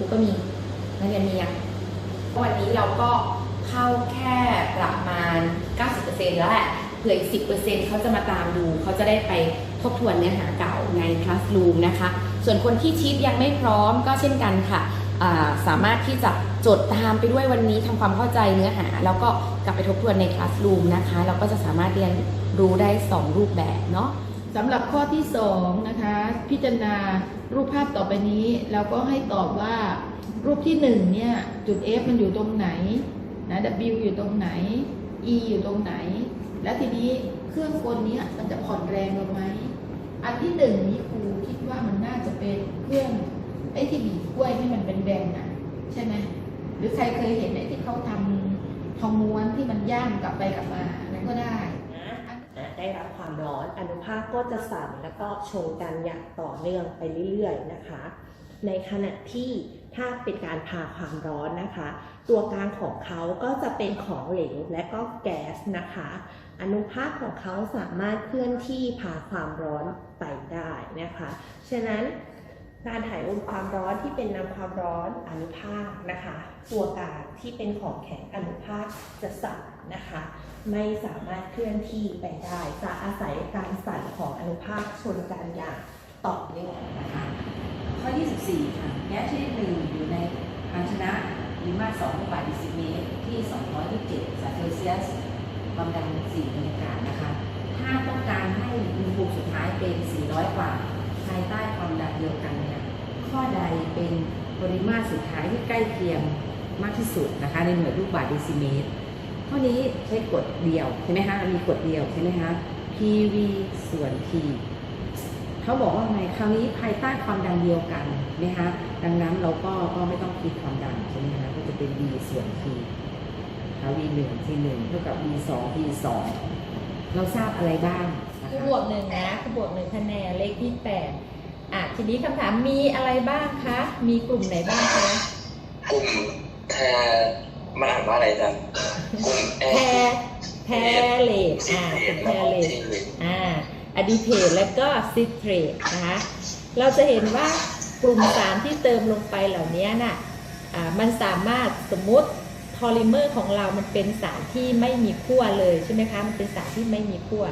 รูก็มีนักเรียนมียังวันนี้เราก็เข้าแค่ประมาณ 90%แล้วแหละเผื่ออีก 10%เขาจะมาตามดู เขาจะได้ไปทบทวนเนื้อหาเก่าใน Classroom นะคะ ส่วนคนที่ชีทยังไม่พร้อมก็เช่นกันค่ะาสามารถที่จะจดตามไปด้วยวันนี้ทำความเข้าใจเนื้อหา แล้วก็กลับไปทบทวนใน Classroom นะคะ เราก็จะสามารถเรียนรู้ได้ 2 รูปแบบเนาะ สำหรับข้อที่สองนะคะพิจารณารูปภาพต่อไปนี้เราก็ให้ตอบว่ารูปที่หนึ่งเนี่ยจุด F มันอยู่ตรงไหนนะ W อยู่ตรงไหน E อยู่ตรงไหน แล้วทีนี้เครื่องกลนี้มันจะผ่อนแรงลงไหมอันที่หนึ่งนี้ครูคิดว่ามันน่าจะเป็นเครื่องไอ้ที่บีบกล้วยให้มันเป็นแบนน่ะใช่ไหมหรือใครเคยเห็นไอ้ที่เขาทำทองม้วนที่มันย่างกลับไปกลับมานั่นก็ได้ ได้รับความร้อนอนุภาคก็จะสั่นแล้วก็ชงกันอย่างต่อเนื่องไปเรื่อยๆนะคะ ในขณะที่ถ้าเป็นการพาความร้อนนะคะ ตัวกลางของเขาก็จะเป็นของเหลวและก็แก๊สนะคะ อนุภาคของเขาสามารถเคลื่อนที่พาความร้อนไปได้นะคะ ฉะนั้นการถ่ายโอนความร้อนที่เป็นนำความร้อนอนุภาคนะคะ ตัวกลางที่เป็นของแข็งอนุภาคจะสั่น นะคะ ไม่สามารถเคลื่อนที่ไปได้ จะอาศัยการสั่นของอนุภาคชนกันอย่างต่อเนื่องนะคะ ข้อ 24 ค่ะแก๊สชนิดหนึ่งอยู่ในภาชนะมีมาตร2ลูกบาศก์เดซิเมตรที่ 227องศาเซลเซียส ความดัน4บรรยากาศนะคะ ถ้าต้องการให้อุณหภูมิสุดท้ายเป็น 400 กว่า ภายใต้ความดันเดียวกันเนี่ย ข้อใดเป็นปริมาตรสุดท้ายที่ใกล้เคียงมากที่สุดนะคะ ในหน่วยลูกบาศก์เดซิเมตร ข้อนี้ใช้กฎเดียวใช่ไหมคะมันมีกฎเดียวใช่ไหมคะ PV ส่วน T เขาบอกว่าไงคราวนี้ภายใต้ความดันเดียวกันนะคะดังนั้นเราก็ก็ไม่ต้องคิดความดันใช่ไหมคะก็จะเป็น V ส่วน T นะคะ V 1 T 1เท่ากับ V 2 T 2เราทราบอะไรบ้างนะคือคะบวกหนึ่งนะคือบวกหนึ่งคะแนนเลขที่แปดอะทีนี้คำถามมีอะไรบ้างคะ มีกลุ่มไหนบ้างคะ กลุ่มแทมันอ่านว่าอะไรจันกลุ่ม แพรแพรเลทอ่าแพรเลทอ่าอะดีเพทแล้วก็ซิตรตนะคะเราจะเห็นว่ากลุ่มสารที่เติมลงไปเหล่านี้น่ะอ่ามันสามารถสมมุติพอลิเมอร์ของเรามันเป็นสารที่ไม่มีขั้วเลยใช่ไหมคะ มันเป็นสารที่ไม่มีขั้ว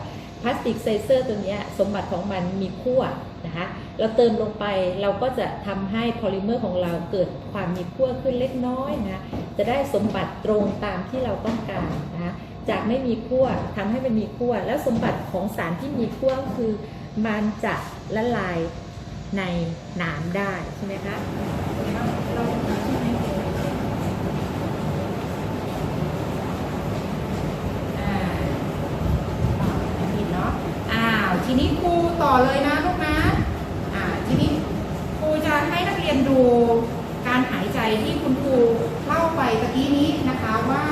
พลาสติกไซเซอร์ตัวนี้สมบัติของมันมีขั้ว นะคะเราเติมลงไปเราก็จะทำให้พอลิเมอร์ของเราเกิดความมีขั้วขึ้นเล็กน้อยนะจะได้สมบัติตรงตามที่เราต้องการนะคะจากไม่มีขั้วทำให้มันมีขั้วแล้วสมบัติของสารที่มีขั้วคือมันจะละลายในน้ำได้ใช่ไหมคะอ่าผิดเนาะอ้าวทีนี้ครูต่อเลยนะลูกนะอ่าทีนี้ครูจะให้นักเรียนดูการหายใจที่คุณครูเล่าไปตะกี้นี้นะคะว่า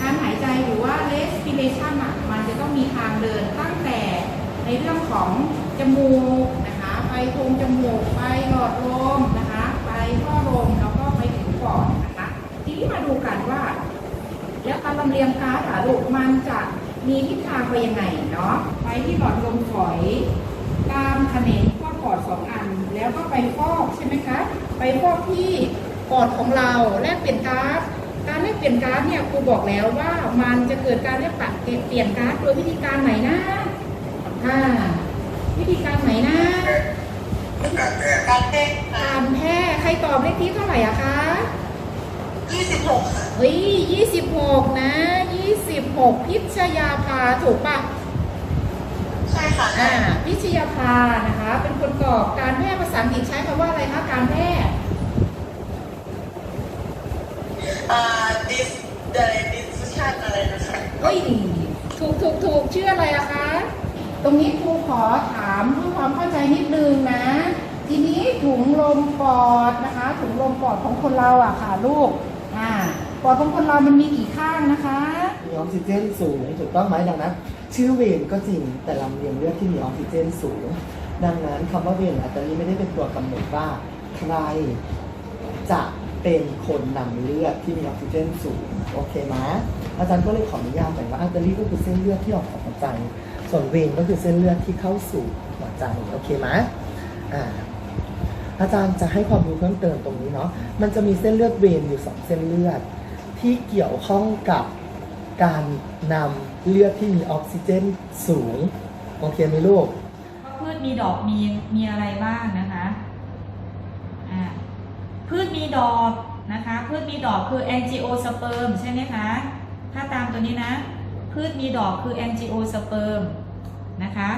การหายใจหรือว่า respiration มันจะต้องมีทางเดินตั้งแต่ในเรื่องของจมูกนะคะไปโพรงจมูกไปหลอดลมนะคะไปท่อลมแล้วก็ไปถึงปอดนะคะทีนี้มาดูกันว่า แล้วการลำเลียงก๊าซอะลูกมันจะมีทิศทางไปยังไงเนาะไปที่หลอดลมฝอยตามแขนง อปอดสองอัน แล้วก็ไปฟอกใช่ไหมคะ ไปฟอกที่ปอดของเราแลกเปลี่ยนก๊าซการแลกเปลี่ยนก๊าซเนี่ยครูบอกแล้วว่ามันจะเกิดการแลกเปลี่ยนก๊าซโดยวิธีการไหนนะอ่าวิธีการไหนนะการแพทย์การเต้นการแพร่ใครตอบเลขที่เท่าไหร่อะคะ26ค่ะเฮ้ยยี่สิบหกนะยี่สิบหกพิชยาภาถูกปะ ค่ะอ่าพิชยาภานะคะ เป็นคนตอบการแพร่ภาษาอังกฤษใช้คำว่าอะไรคะการแพร่อ่า dis อะไร discussion อะไรนะคะเฮ้ยถูกถูกถูกชื่ออะไรอะคะ ตรงนี้ครูขอถามเพื่อความเข้าใจนิดนึงนะ ทีนี้ถุงลมปอดนะคะ ถุงลมปอดของคนเราอะค่ะลูกอ่า ปอดของคนเรามันมีกี่ข้างนะคะมีออกซิเจนสูงถูกต้องไหมดังนั้น ชื่อเวรก็จริงแต่ลำเลียงเลือดที่มีออกซิเจนสูง ดังนั้นคำว่าเวรอัตราลีไม่ได้เป็นตัวกำหนดว่าใครจะเป็นคนนำเลือดที่มีออกซิเจนสูงโอเคไหมอาจารย์ก็เลยขออนุญาตหน่อยว่าอัตราลีก็คือเส้นเลือดที่ออกจากหัวใจ ส่วนเวรก็คือเส้นเลือดที่เข้าสู่หัวใจโอเคไหมอ่าอาจารย์จะให้ความรู้เพิ่มเติมตรงนี้เนาะ มันจะมีเส้นเลือดเวรอยู่สองเส้นเลือด ที่เกี่ยวข้องกับการนำเลือดที่มีออกซิเจนสูง โอเคไหมลูกพืชมีดอกมีมีอะไรบ้างนะคะอ่าพืชมีดอกนะคะพืชมีดอกคือ angiosperm ใช่ไหมคะ ถ้าตามตัวนี้นะ พืชมีดอกคือ angiosperm นะคะ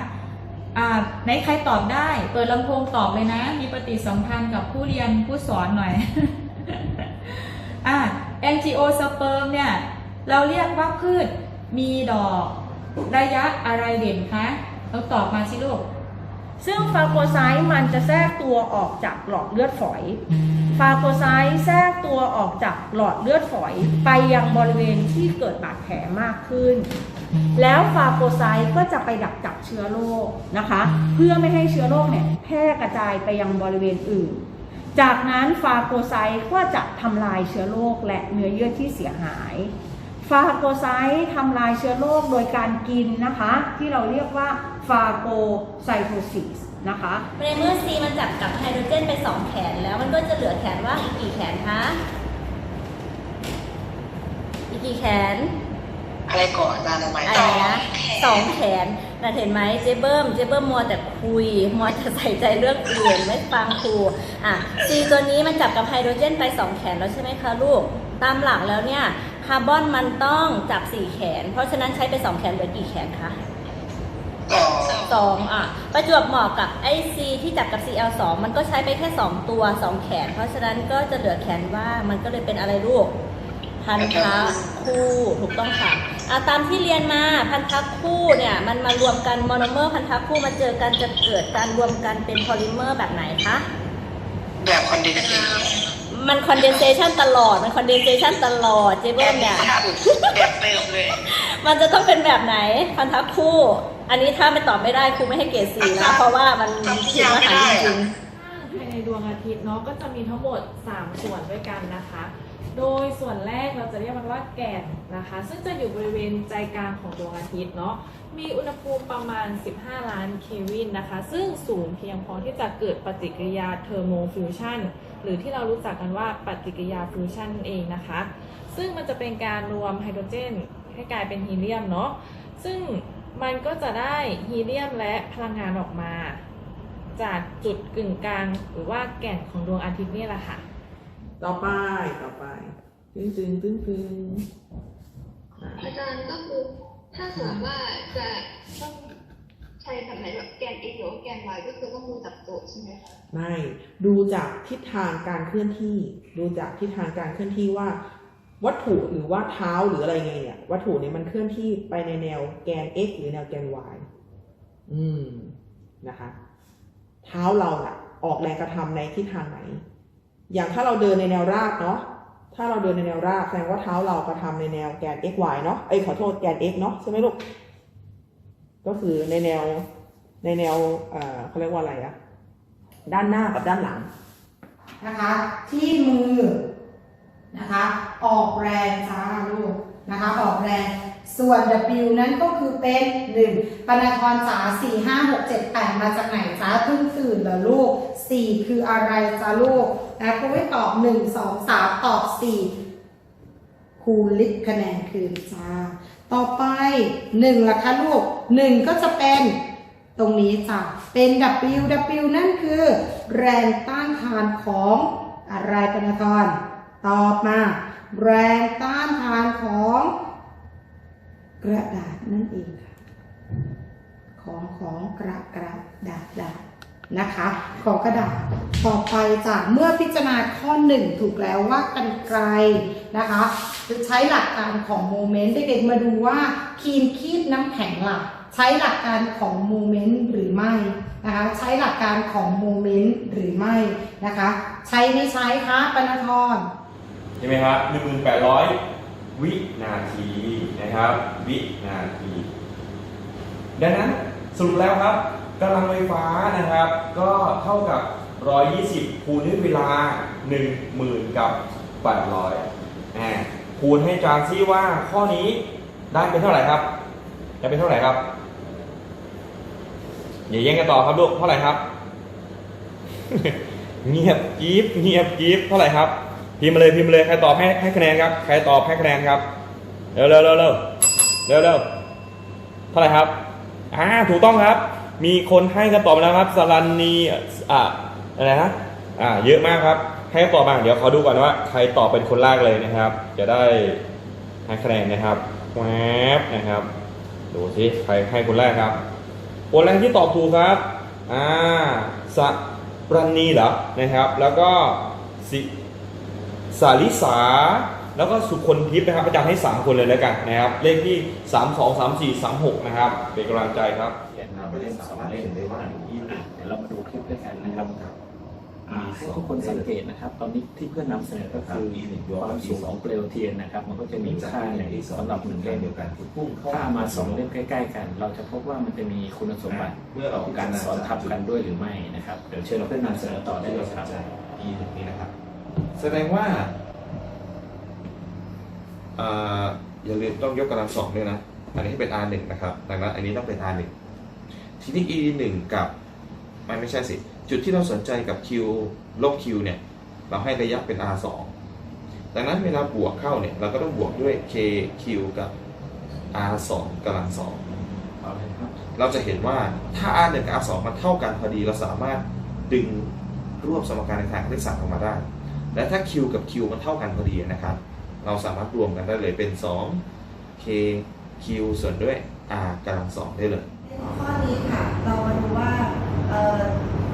อ่าไหนใครตอบได้ เปิดลำโพงตอบเลยนะ มีปฏิสัมพันธ์กับผู้เรียนผู้สอนหน่อยอ่า angiosperm เนี่ยเราเรียกว่าพืชมีดอกระยะอะไรเด่นคะเราตอบมาสิลูก ซึ่งฟาโกไซต์มันจะแทรกตัวออกจากหลอดเลือดฝอย ฟาโกไซต์แทรกตัวออกจากหลอดเลือดฝอย ไปยังบริเวณที่เกิดบาดแผลมากขึ้น แล้วฟาโกไซต์ก็จะไปดักจับเชื้อโรคนะคะ เพื่อไม่ให้เชื้อโรคเนี่ยแพร่กระจายไปยังบริเวณอื่น จากนั้นฟาโกไซต์ก็จะทำลายเชื้อโรคและเนื้อเยื่อที่เสียหาย ฟาโกไซต์ทำลายเชื้อโรคโดยการกินนะคะ ที่เราเรียกว่าฟาโกไซโทซิสนะคะในเมื่อ C มันจับกับไฮโดรเจนไปสองแขนแล้วมันก็จะเหลือแขนว่างอีกกี่แขนคะอีกกี่แขนอะไรก่อนอาจารย์ทำไมอะไรนะสองแขน น่ะเห็นไหมเจเบิ้มเจเบิ้มมัวแต่คุย มัวแต่ใส่ใจเรื่องอื่นไม่ฟังครูอะ C ตัวนี้มันจับกับไฮโดรเจนไปสองแขนแล้วใช่ไหมคะลูก ตามหลักแล้วเนี่ยคาร์บอนมันต้องจับสี่แขน เพราะฉะนั้นใช้ไปสองแขนเหลือกี่แขนคะต่อสองอะ ประจวบเหมาะกับไอซีที่จับกับ CL2 มันก็ใช้ไปแค่ 2 ตัว 2 แขน เพราะฉะนั้นก็จะเหลือแขนว่างมันก็เลยเป็นอะไรลูก พันธะคู่ถูกต้องค่ะอะตามที่เรียนมาพันธะคู่เนี่ยมันมารวมกันโมโนเมอร์พันธะคู่มาเจอกันจะเกิดการรวมกันเป็นพอลิเมอร์แบบไหนคะแบบคอนเดนเซมันคอนเดนเซชันตลอดมันคอนเดนเซชันตลอดเจเบิ้มเนี่ยแบบเติมเลย มันจะต้องเป็นแบบไหนพันธะคู่ อันนี้ถ้าไม่ตอบไม่ได้ครูไม่ให้เกรดสี่นะเพราะว่ามันผิดมาตรฐานจริงๆภายในดวงอาทิตย์เนาะก็จะมีทั้งหมด 3 ส่วนด้วยกันนะคะ โดยส่วนแรกเราจะเรียกมันว่าแก่นนะคะ ซึ่งจะอยู่บริเวณใจกลางของดวงอาทิตย์เนาะ มีอุณหภูมิประมาณ 15 ล้านเควินนะคะ ซึ่งสูงเพียงพอที่จะเกิดปฏิกิริยาเทอร์โมฟิวชันหรือที่เรารู้จักกันว่าปฏิกิริยาฟิวชันนั่นเองนะคะ ซึ่งมันจะเป็นการรวมไฮโดรเจนให้กลายเป็นฮีเลียมเนาะ ซึ่งมันก็จะได้ฮีเลียมและพลังงานออกมา จากจุดกึ่งกลางหรือว่าแก่นของดวงอาทิตย์นี่แหละค่ะ ต่อไปต่อไปตึงตึงตึงตึงอะอาจารย์ก็คือถ้าสมมติว่าจะต้องใช้แบบไหนแบบแกน x หรือว่าแกน y ก็คือต้องดูจากโจทย์ใช่ไหมคะไม่ดูจากทิศทางการเคลื่อนที่ ดูจากทิศทางการเคลื่อนที่ว่า วัตถุหรือว่าเท้าหรืออะไรไงเนี่ยวัตถุเนี่ยมันเคลื่อนที่ไปในแนวแกน x หรือแนวแกน y อืมนะคะ เท้าเราน่ะออกแรงกระทำในทิศทางไหน อย่างถ้าเราเดินในแนวราบเนาะ ถ้าเราเดินในแนวราบแสดงว่าเท้าเรากระทำในแนวแกน x y เนาะ เอ้ยขอโทษแกน x เนาะใช่ไหมลูก ก็คือในแนวในแนวเอ่อเขาเรียกว่าอะไรอะด้านหน้ากับด้านหลัง นะคะ ที่มือนะคะออกแรงจ้าลูกนะคะออกแรง ส่วน W นั้นก็คือเป็น1ปนาธรจ๋า4 5 6 7 8 มาจากไหนจ้าเพิ่งตื่นเหรอลูก 4 คืออะไรจ้าลูกนะครูไม่ตอบ 1 2 3 ตอบ 4ครูลิบคะแนนคืนจ้า ต่อไป1ล่ะคะลูก 1 ก็จะเป็นตรงนี้จ้ะเป็น W W นั่นคือ แรงต้านทานของอะไรปนทรตอบมา แรงต้านทานของ กระดาษนั่นเองค่ะของของกระกระดาษดาษนะคะ ของกระดาษต่อไปจากเมื่อพิจารณาข้อหนึ่งถูกแล้วว่ากันไกลนะคะจะใช้หลักการของโมเมนต์เด็กๆมาดูว่าครีมคีบน้ำแข็งหล่ะใช้หลักการของโมเมนต์หรือไม่นะคะใช้หลักการของโมเมนต์หรือไม่นะคะ ใช้ไม่ใช้คะปนทรใช่ไหมครับ1,800 วินาทีนะครับ วินาที ดังนั้นสรุปแล้วครับกำลังไฟฟ้านะครับ ก็เท่ากับ 120 คูณด้วยเวลา 10,000 กับ 800อ่าคูณให้จารย์ซิว่าข้อนี้ได้เป็นเท่าไหร่ครับ ได้เป็นเท่าไหร่ครับอย่าแย่งกันต่อครับลูกเท่าไหร่ครับ เงียบกรี๊บเงียบกรี๊บเท่าไหร่ครับ พิมพ์มาเลยพิมพ์มาเลยใครตอบให้ให้คะแนนครับใครตอบให้คะแนนครับเร็วเร็วเร็วเร็วเร็วเร็วเท่าไหร่ครับอ่าถูกต้องครับ มีคนให้คำตอบมาแล้วครับสรันนีอ่าอะไรนะอ่าเยอะมากครับให้คำตอบมาเดี๋ยวขอดูก่อนว่าใครตอบเป็นคนแรกเลยนะครับ จะได้ให้คะแนนนะครับแวบนะครับดูสิใครให้คนแรกครับคนแรกที่ตอบถูกครับอ่าสรันนีเหรอนะครับ แล้วก็สิ สาลิสา แล้วก็สุคนทิพย์นะครับอาจารย์ให้ 3 คนเลยแล้วกันนะครับ เลขที่ 3 2 3 4 3 6 นะครับ เป็นกำลังใจครับเราเล่นสามารถเล่นได้ว่ายี่สิบเดี๋ยวเรามาดูคลิปด้วยกันนะครับอ่าให้ทุกคนสังเกตนะครับ ตอนนี้ที่เพื่อนนำเสนอก็คือความสูงของเปลวเทียนนะครับ มันก็จะมีค่าหนึ่งสำหรับหนึ่งเล่มเดียวกันถ้าเอามาสองเล่มใกล้ ๆ กัน เราจะพบว่ามันจะมีคุณสมบัติเมื่อออกของการสอนทับกันด้วยหรือไม่นะครับ เดี๋ยวเชิญเพื่อนนำเสนอต่อได้เลยครับอีหนึ่งนี้นะครับ แสดงว่าอ่าอย่าลืมต้องยกกำลังสองด้วยนะ อันนี้เป็น R 1 นะครับ ดังนั้นอันนี้ต้องเป็น R 1 ทีนี้ E 1 กับไม่ไม่ใช่สิ จุดที่เราสนใจกับ Q ลบ Q เนี่ย เราให้ระยะเป็น R 2 ดังนั้นเวลาบวกเข้าเนี่ย เราก็ต้องบวกด้วย K Q กับ R 2กำลังสองเอาเลยครับเราจะเห็นว่าถ้า R 1 กับ R 2 มันเท่ากันพอดี เราสามารถดึงรวบสมการในทางคณิตศาสตร์ออกมาได้ และถ้า Q กับ Q มันเท่ากันพอดีนะครับ เราสามารถรวมกันได้เลยเป็น 2 K Q ส่วนด้วย R กำลังสองได้เลย ข้อนี้ค่ะ เรามาดูว่า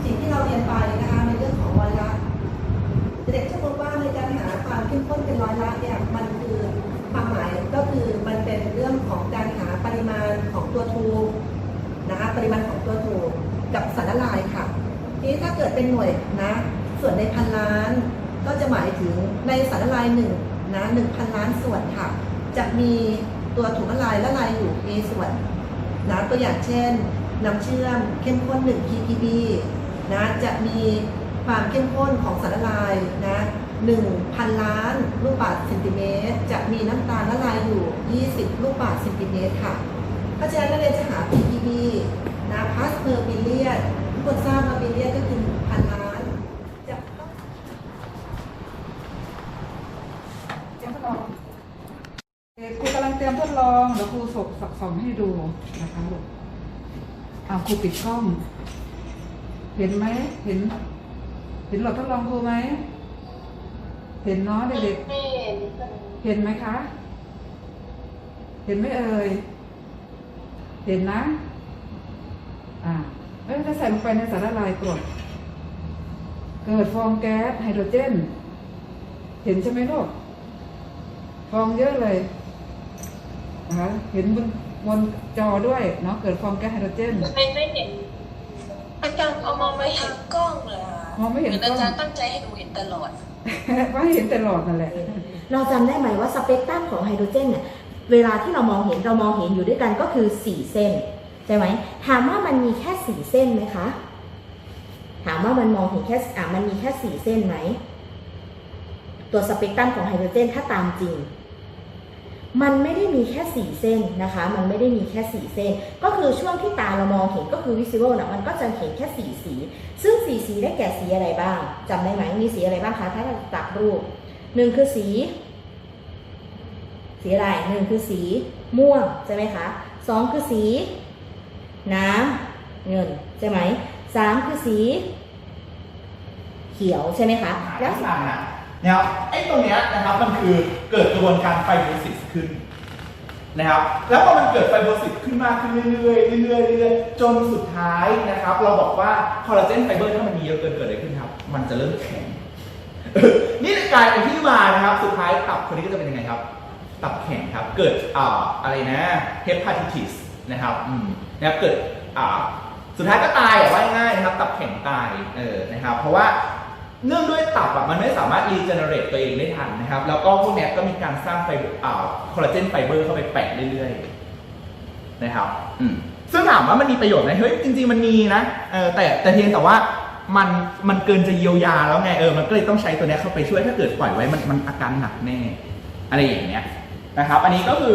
สิ่งที่เราเรียนไปนะคะในเรื่องของร้อยละเด็กจะพบว่าในการหาความเข้มข้นเป็นร้อยละเนี่ยมันคือความหมายก็คือมันเป็นเรื่องของการหาปริมาณของตัวทูนะคะปริมาณของตัวทูกับสารละลายค่ะ ทีนี้ถ้าเกิดเป็นหน่วยนะ ส่วนในพันล้าน ก็จะหมายถึงในสารละลายหนึ่งนะหนึ่งพันล้านส่วนค่ะ จะมีตัวถูกละลายละลายอยู่ A ส่วนนะตัวอย่างเช่นน้ำเชื่อมเข้มข้น1 ppb นะจะมีความเข้มข้นของสารละลายนะ1,000 ล้านลูกบาศก์เซนติเมตร จะมีน้ำตาลละลายอยู่ 20 ลูกบาศก์เซนติเมตรค่ะ เพราะฉะนั้นเรียนจะหา ppb นะ parts per billion ทุกคนทราบว่า billion ก็คือ1,000 ล้าน จะต้อง เตรียมทดลองเอ่อครูกำลังเตรียมทดลองเดี๋ยวครูส่งส่องให้ดู นะคะลูกอ่าครูปิดกล้อง เห็นไหมเห็น เห็นหลอดทดลองครูไหม เห็นเนาะเด็กๆเห็นไหมคะ เห็นไหมเอ่ย เห็นนะ อ่าเอ้ยถ้าใส่ลงไปในสารละลายกรดเกิดฟองแก๊สไฮโดรเจน เห็นใช่ไหมลูก ฟองเยอะเลยนะคะเห็นบน บนจอด้วยเนาะเกิดฟองแก๊สไฮโดรเจน ไม่ไม่เห็นอาจารย์เอามองไม่เห็นกล้องเลยมองไม่เห็นกล้อง อาจารย์ตั้งใจให้หนูเห็นตลอด ว่าให้เห็นตลอดนั่นแหละ เราจำได้ไหมว่าสเปกตรัมของไฮโดรเจนเนี่ยเวลาที่เรามองเห็นเรามองเห็นอยู่ด้วยกันก็คือ 4 เส้นใช่ไหมถามว่ามันมีแค่ 4 เส้นไหมคะ ถามว่ามันมองเห็นแค่อ่ามันมีแค่ 4 เส้นไหมตัวสเปกตรัมของไฮโดรเจนถ้าตามจริง มันไม่ได้มีแค่4เส้นนะคะ มันไม่ได้มีแค่4เส้น ก็คือช่วงที่ตาเรามองเห็นก็คือ visible นะมันก็จะเห็นแค่4สี ซึ่ง4สีได้แก่สีอะไรบ้างจำได้ไหมมีสีอะไรบ้างคะถ้าเราตัดรูปหนึ่งคือสี สีอะไรหนึ่งคือสีม่วงใช่ไหมคะสองคือสี น้ำเงินใช่ไหมสามคือสี เขียวใช่ไหมคะ แล้วที่มาน่ะ นะครับไอ้ตรงเนี้ยนะครับมันคือเกิดกระบวนการไฟโบรซิสขึ้นนะครับแล้วพอมันเกิดไฟโบรซิสขึ้นมากขึ้นเรื่อยๆเรื่อยๆเรื่อยๆจนสุดท้ายนะครับ เราบอกว่าคอลลาเจนไฟเบอร์ถ้ามันมีเยอะเกินเกิดอะไรขึ้นครับ มันจะเริ่มแข็งนี่กลายเป็นที่มานะครับ สุดท้ายตับคนนี้ก็จะเป็นยังไงครับ ตับแข็งครับ เกิดอ่าอะไรนะเฮปาติทิสนะครับอืมนะครับเกิดอ่าสุดท้ายก็ตายอะว่าง่ายๆนะครับ ตับแข็งตายเออนะครับ เพราะว่า เนื่องด้วยตับอะมันไม่สามารถรีเจเนเรตตัวเองได้ทันนะครับ แล้วก็พวกเนี้ยก็มีการสร้างไฟเบอ่าคอลลาเจนไฟเบอร์เข้าไปแปะเรื่อยๆนะครับอืมซึ่งถามว่ามันมีประโยชน์ไหมเฮ้ยจริง ๆมันมีนะเออแต่แต่เพียงแต่ว่ามันมันเกินจะเยียวยาแล้วไงเออมันก็เลยต้องใช้ตัวเนี้ยเข้าไปช่วยถ้าเกิดปล่อยไว้มันมันอาการหนักแน่อะไรอย่างเงี้ยนะครับ อันนี้ก็คือ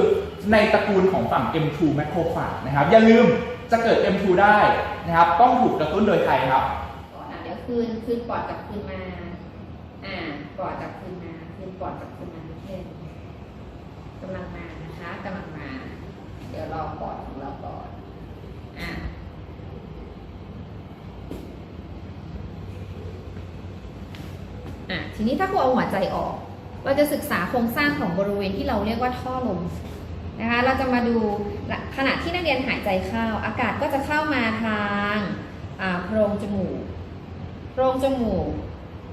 ในตระกูลของฝั่ง M2 macrophage นะครับ อย่าลืมจะเกิด M2 ได้นะครับ ต้องถูกกระตุ้นโดยใครครับ คืนคืนปอดกลับคืนมา อ่าปอดกลับคืนมาคืนปอดกลับคืนมานิดนึงกำลังมานะคะกำลังมา เดี๋ยวรอปอดของเราก่อนอ่าอะทีนี้ถ้าครูเอาหัวใจออก เราจะศึกษาโครงสร้างของบริเวณที่เราเรียกว่าท่อลมนะคะ เราจะมาดูขณะที่นักเรียนหายใจเข้า อากาศก็จะเข้ามาทางโพรงจมูก โพรงจมูก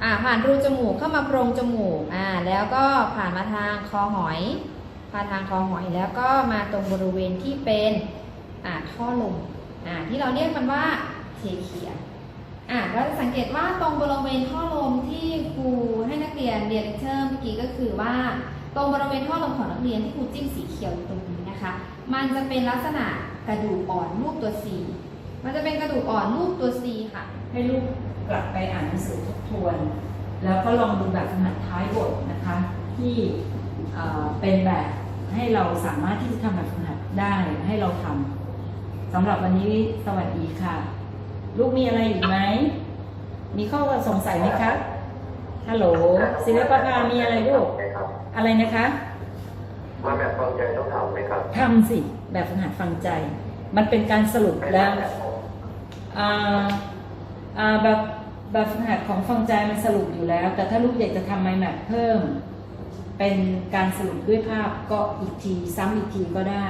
อ่าผ่านรูจมูกเข้ามาโพรงจมูกอ่าแล้วก็ผ่านมาทางคอหอยผ่านทางคอหอยแล้วก็มาตรงบริเวณที่เป็นอ่าท่อลมอ่าที่เราเรียกมันว่าเทเคียอ่าเราจะสังเกตว่าตรงบริเวณท่อลมที่ครูให้นักเรียนเรียนเลคเชอร์เมื่อกี้ก็คือว่า ตรงบริเวณท่อลมของนักเรียนที่ครูจิ้มสีเขียวตรงนี้นะคะ มันจะเป็นลักษณะกระดูกอ่อนรูปตัว C มันจะเป็นกระดูกอ่อนรูปตัว C ค่ะให้ลูก กลับไปอ่านหนังสือทบทวน แล้วก็ลองดูแบบฝึกหัดท้ายบทนะคะ ที่เอ่อเป็นแบบให้เราสามารถที่จะทำแบบฝึกหัดได้ให้เราทำสำหรับวันนี้สวัสดีค่ะ ลูกมีอะไรอีกไหมมีข้อสงสัยไหมคะฮัลโหลศิลปภามีอะไรลูกอะไรนะคะมาแบบฟังใจต้องทำไหมครับทำสิแบบฝึกหัดฟังใจ มันเป็นการสรุปแล้วอ่าอ่า แบบแบบฝึกหัดของฟังใจมันสรุปอยู่แล้ว แต่ถ้าลูกอยากจะทำไมแมทเพิ่ม เป็นการสรุปด้วยภาพก็อีกทีซ้ำอีกทีก็ได้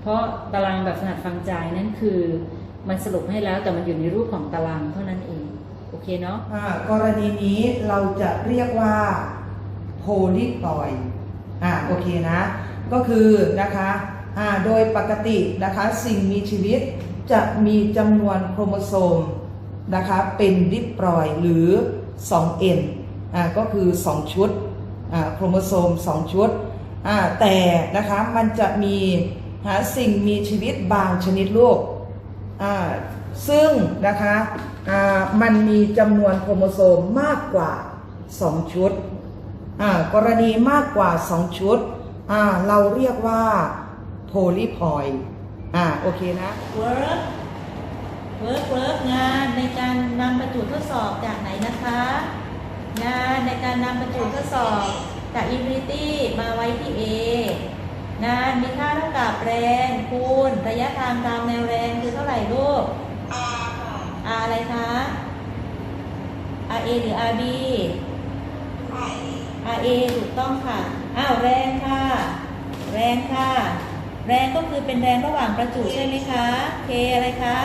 เพราะตารางแบบฝึกหัดฟังใจนั่นคือ มันสรุปให้แล้วแต่มันอยู่ในรูปของตารางเท่านั้นเองโอเคเนาะอ่ากรณีนี้เราจะเรียกว่าโพลิพลอยอ่าโอเคนะ ก็คือนะคะอ่าโดยปกตินะคะสิ่งมีชีวิตจะมีจำนวนโครโมโซม นะคะเป็นดิปลอยหรือ 2n อ่าก็คือ 2 ชุดอ่าโครโมโซม 2 ชุดอ่าแต่นะคะมันจะมีหาสิ่งมีชีวิตบางชนิดลูกอ่าซึ่งนะคะอ่ามันมีจำนวนโครโมโซมมากกว่า 2 ชุดอ่ากรณีมากกว่า 2 ชุดอ่าเราเรียกว่าโพลีพอยด์อ่าโอเคนะ work work work งานในการนำบรรจุทดสอบจากไหนนะคะ งานในการนำบรรจุทดสอบจาก infinity มาไว้ที่ A งานมีค่าเท่ากับแรงคูณระยะทางตามแนวแรงคือเท่าไหร่ลูก R อะไรคะ RA หรือ RB RA ถูกต้องค่ะ อ้าวแรงค่ะ แรงค่ะ แรงก็คือเป็นแรงระหว่างประจุใช่ไหมคะ K อะไรคะ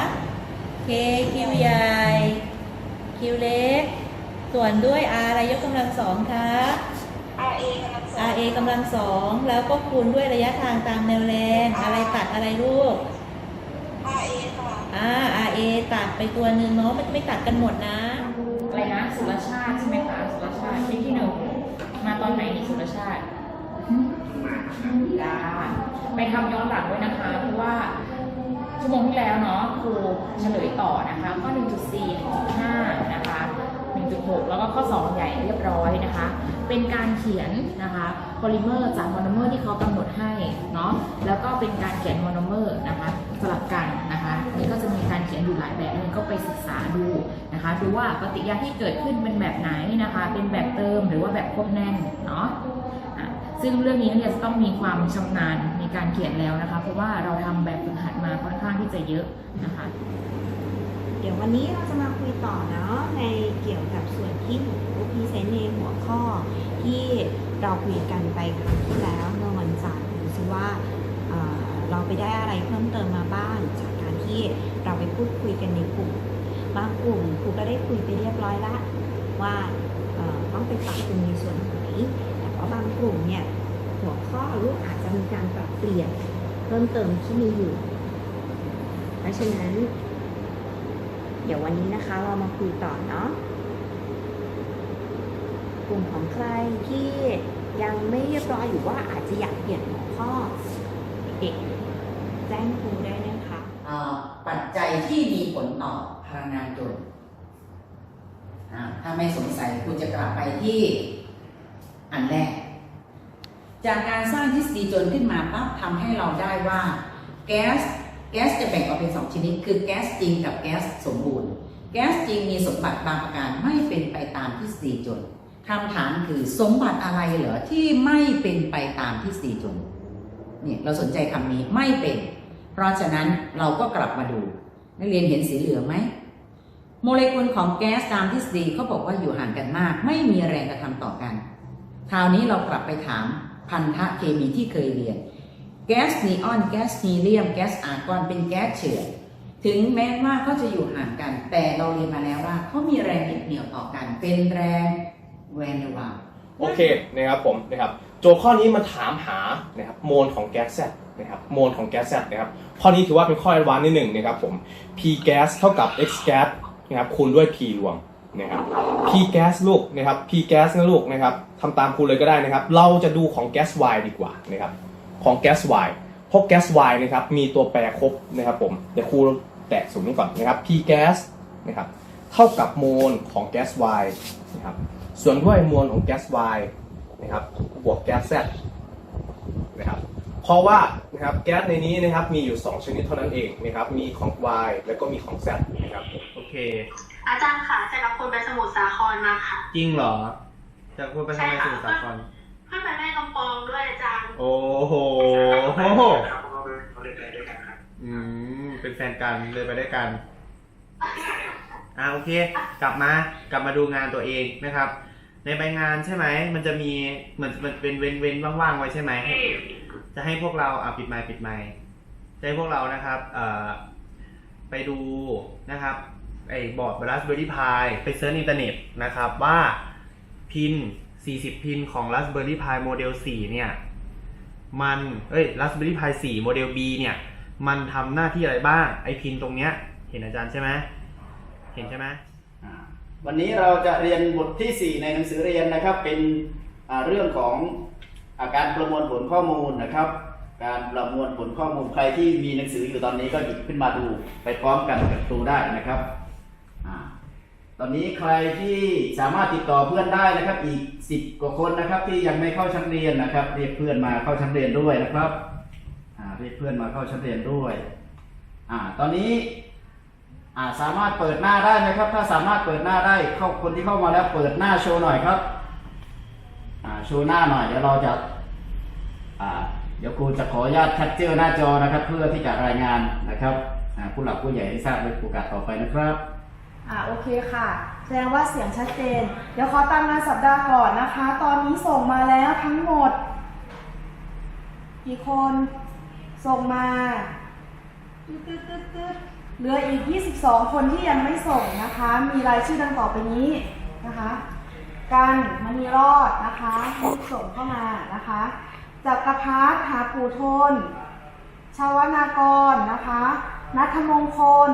K Q ใหญ่ Q เล็ก ส่วนด้วย R อะไรยกกำลังสองคะ RA กำลังสอง RA กำลังสองแล้วก็คูณด้วยระยะทางตามแนวแรงอะไรตัดอะไรลูก RA ค่ะอ่า RA ตัดไปตัวหนึ่งเนาะมันไม่ตัดกันหมดนะ อะไรนะสุรชาติใช่ไหมคะสุรชาติที่ที่หนึ่งมาตอนไหนนี่สุรชาติได้ไปทำย้อนหลังด้วยนะคะเพราะว่า ชั่วโมงที่แล้วเนาะครูเฉลยต่อนะคะข้อ 1.4 1.5นะคะ 1.6 แล้วก็ข้อ 2 ใหญ่เรียบร้อยนะคะ เป็นการเขียนนะคะโพลิเมอร์จากโมโนเมอร์ที่เขากำหนดให้เนาะแล้วก็เป็นการเขียนโมโนเมอร์นะคะสลับกันนะคะนี่ก็จะมีการเขียนอยู่หลายแบบนักเรียนก็ไปศึกษาดูนะคะดูว่าปฏิกิริยาที่เกิดขึ้นเป็นแบบไหนนะคะ เป็นแบบเติมหรือว่าแบบควบแน่นเนาะซึ่งเรื่องนี้นักเรียนจะต้องมีความชำนาญในการเขียนแล้วนะคะ เพราะว่าเราทำแบบฝึกหัด มาค่อนข้างที่จะเยอะนะคะ เดี๋ยววันนี้เราจะมาคุยต่อเนาะในเกี่ยวกับส่วนที่หนูพรีเซนต์ในหัวข้อที่เราคุยกันไปครั้งที่แล้วเมื่อวันจันทร์ดูซิว่าเเราไปได้อะไรเพิ่มเติมมาบ้างจากการที่เราไปพูดคุยกันในกลุ่มบางกลุ่มครูก็ได้คุยไปเรียบร้อยละว่าต้องไปปรับปรุงในส่วนไหนแต่ว่าบางกลุ่มเนี่ยหัวข้อลูกอาจจะมีการปรับเปลี่ยนเพิ่มเติมที่มีอยู่ ราะฉะนั้น เดี๋ยววันนี้นะคะเรามาคุยต่อเนาะกลุ่มของใครที่ยังไม่เรียบร้อยหรือว่าอาจจะอยากเปลี่ยนหัวข้อเด็กแจ้งครูได้นะคะปัจจัยที่มีผลต่อพลังงานจนถ้าไม่สงสัยคุณจะกลับไปที่อันแรก จากการสร้างทฤษฎีจนขึ้นมาปั๊บทำให้เราได้ว่า แก๊ส แก๊สจะแบ่งออกเป็นสองชนิด คือแก๊สจริงกับแก๊สสมบูรณ์ แก๊สจริงมีสมบัติบางประการไม่เป็นไปตามทฤษฎีจนคำถามคือสมบัติอะไรเหรอที่ไม่เป็นไปตามทฤษฎีจนเนี่ยเราสนใจคำนี้ไม่เป็น เพราะฉะนั้นเราก็กลับมาดูนักเรียนเห็นสีเหลืองไหมโมเลกุลของแก๊สตามทฤษฎีเขาบอกว่าอยู่ห่างกันมาก ไม่มีแรงกระทำต่อกัน คราวนี้เรากลับไปถามพันธะเคมีที่เคยเรียน แก๊สนีออนแก๊สฮีเลียม แก๊สอาร์กอนเป็นแก๊สเฉื่อยถึงแม้ว่าเขาจะอยู่ห่างกัน แต่เราเรียนมาแล้วว่าเขามีแรงเหนี่ยวต่อกัน เป็นแรงแวนเดอร์วาโอเคนะครับผมนะครับโจทย์ข้อนี้มันถามหานะครับโมลของแก๊สแซนะครับโมลของแก๊สแซนะครับข้อนี้ถือว่าเป็นข้อแอดวานซ์นิดหนึ่งนะครับผม P แก๊สเท่ากับ X แก๊สนะครับคูณด้วย P รวมนะครับ P แก๊สลูกนะครับ P แก๊สนะลูกนะครับทำตามครูเลยก็ได้นะครับ เราจะดูของแก๊ส Y ดีกว่านะครับ ของแก๊ส Y เพราะแก๊ส Y นะครับมีตัวแปรครบนะครับผมเดี๋ยวครูแตะสมมติก่อนนะครับ P แก๊สนะครับเท่ากับโมลของแก๊ส Y นะครับส่วนด้วยมวลของแก๊ส Y นะครับบวกแก๊ส Z นะครับเพราะว่านะครับแก๊สในนี้นะครับมีอยู่ 2 ชนิดเท่านั้นเองนะครับมีของ Y แล้วก็มีของ Z นะครับโอเค อาจารย์ค่ะจากกับคนไปสมุทรสาครมาค่ะ จริงเหรอจะพูดไปทำไมสมุทรสาคร เพื่อนไปแม่กำปองด้วยอาจารย์โอ้โหอืมเป็นแฟนกันเลยไปด้วยกัน อ่าโอเค กลับมากลับมาดูงานตัวเองนะครับ ในใบงานใช่ไหมมันจะมีเหมือนมันเป็นเว้นเว้นๆว่างๆไว้ใช่ไหม จะให้พวกเราอะปิดไมค์ปิดไมค์จะให้พวกเรานะครับเอ่อไปดูนะครับไอ้บอร์ด Raspberry Pi ไปเซิร์ชอินเทอร์เน็ตนะครับว่าพิน 40 พินของ Raspberry Pi โมเดล4เนี่ย มัน เอ้ย Raspberry Pi 4โมเดล B เนี่ย มันทำหน้าที่อะไรบ้าง ไอพินตรงเนี้ย เห็นอาจารย์ใช่ไหม เห็นใช่ไหม วันนี้เราจะเรียนบทที่ 4 ในหนังสือเรียนนะครับ เป็นเรื่องของอาการประมวลผลข้อมูลนะครับ การประมวลผลข้อมูลใครที่มีหนังสืออยู่ตอนนี้ก็หยิบขึ้นมาดูไปพร้อมกันกับครูได้นะครับ ตอนนี้ใครที่สามารถติดต่อเพื่อนได้นะครับ อีก 10 กว่าคนนะครับ ที่ยังไม่เข้าชั้นเรียนนะครับ เรียกเพื่อนมาเข้าชั้นเรียนด้วยนะครับเรียกเพื่อนมาเข้าชั้นเรียนด้วยอ่าตอนนี้อ่าสามารถเปิดหน้าได้ไหมครับ ถ้าสามารถเปิดหน้าได้เข้าคนที่เข้ามาแล้วเปิดหน้าโชว์หน่อยครับอ่าโชว์หน้าหน่อยเดี๋ยวเราจะอ่าเดี๋ยวครูจะขออนุญาตแคปเจอร์หน้าจอนะครับ เพื่อที่จะรายงานนะครับผู้หลักผู้ใหญ่ให้ทราบในโอกาสต่อไปนะครับ อ่าโอเคค่ะ แสดงว่าเสียงชัดเจน เดี๋ยวขอตามงานสัปดาห์ก่อนนะคะ ตอนนี้ส่งมาแล้วทั้งหมด กี่คนส่งมาตึ๊ดตึ๊ดตึ๊ดตึ๊ดเหลืออีก 22 คนที่ยังไม่ส่งนะคะ มีรายชื่อดังต่อไปนี้นะคะ กันมณีรอดนะคะที่ส่งเข้ามานะคะจักรพัฒน์หาปูทน ชาวนากรนะคะ นัทมงคล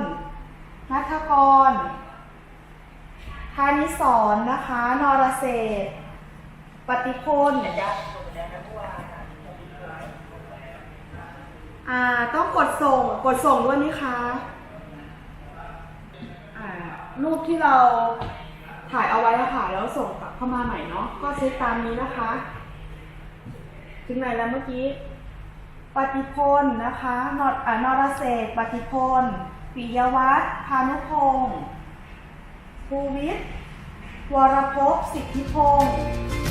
นัทกร พานิสรณ์นะคะ นรเศษปฏิพลอ่า ต้องกดส่ง กดส่งด้วยไหมคะอ่า รูปที่เราถ่ายเอาไว้อะค่ะ แล้วส่งกลับเข้ามาใหม่เนาะ ก็เซตตามนี้นะคะ ถึงไหนแล้วเมื่อกี้ ปฏิพลนะคะ นรอ่านรเศษปฏิพลปิยวัฒน์พานุพงศ์ ภูวิทย์วรภพสิทธิพงศ์